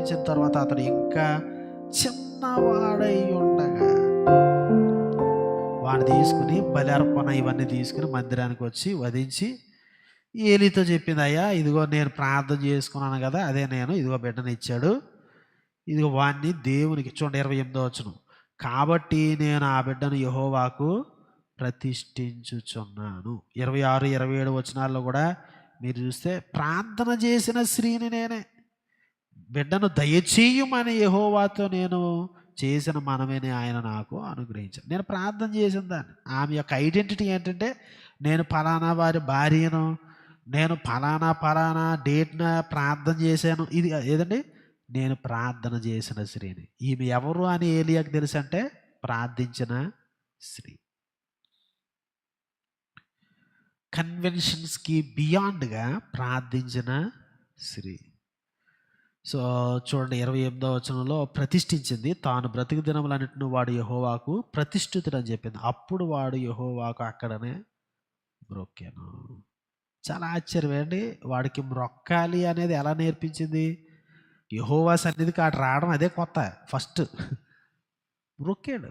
ప్రారంభించిన తర్వాత అతడు ఇంకా చిన్నవాడై ఉండగా వాడిని తీసుకుని బలర్పణ ఇవన్నీ తీసుకుని మందిరానికి వచ్చి వధించి ఏలితో చెప్పింది అయ్యా ఇదిగో నేను ప్రార్థన చేసుకున్నాను కదా అదే నేను ఇదిగో బిడ్డను ఇచ్చాడు. ఇదిగో వాడిని దేవునికి చూడండి ఇరవై ఎనిమిదో వచ్చును కాబట్టి నేను ఆ బిడ్డను యహోవాకు ప్రతిష్ఠించుచున్నాను. ఇరవై ఆరు ఇరవై ఏడు వచనాల్లో కూడా మీరు చూస్తే ప్రార్థన చేసిన స్త్రీని నేనే. బిడ్డను దయచేయమని యహోవాతో నేను చేసిన మనమేనే ఆయన నాకు అనుగ్రహించాను నేను ప్రార్థన చేసిన దాన్ని. ఆమె యొక్క ఐడెంటిటీ ఏంటంటే నేను ఫలానా వారి భార్యను నేను ఫలానా ఫలానా డేట్న ప్రార్థన చేశాను. ఇది ఏదండి? నేను ప్రార్థన చేసిన స్త్రీని. ఈమె ఎవరు అని ఏలియాకు తెలుసు అంటే ప్రార్థించిన స్త్రీ. కన్వెన్షన్స్కి బియాండ్గా ప్రార్థించిన స్త్రీ. సో చూడండి ఇరవై ఎనిమిదో వచనంలో ప్రతిష్ఠించింది తాను బ్రతుకు దినములన్నింటిని వాడు యహోవాకు ప్రతిష్ఠితుడు అని చెప్పింది. అప్పుడు వాడు యహోవాకు అక్కడనే మ్రొక్కాను చాలా ఆశ్చర్యం అండి. వాడికి మ్రొక్కాలి అనేది ఎలా నేర్పించింది? యహోవా సన్నిధికి అటు రావడం అదే కొత్త ఫస్ట్. మ్రొక్కాడు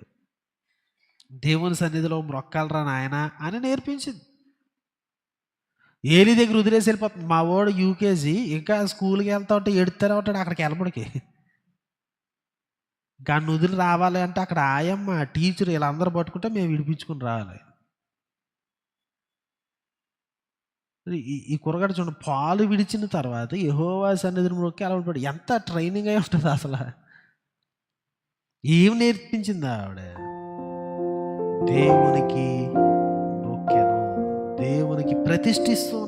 దేవుని సన్నిధిలో మ్రొక్కాలరా నాయన అని నేర్పించింది. ఏలి దగ్గర వదిలేసి వెళ్ళిపోతుంది. మా వాడు యూకేజీ ఇంకా స్కూల్కి వెళ్తా ఉంటే ఎడుతూనే ఉంటాడు అక్కడికి వెళ్ళబడికి. ఇంకా వదిలి రావాలి అంటే అక్కడ ఆయమ్మ టీచర్ వీళ్ళందరూ పట్టుకుంటే మేము విడిపించుకుని రావాలి. ఈ- ఈ చూడండి పాలు విడిచిన తర్వాత యహోవా సన్నిధిని మొక్కి అలవాటు ఎంత ట్రైనింగ్ అయి ఉంటుంది అసలు. ఏం నేర్పించింది ఆవిడ? దేవునికి ప్రతిష్ఠిస్తూ ఉన్నది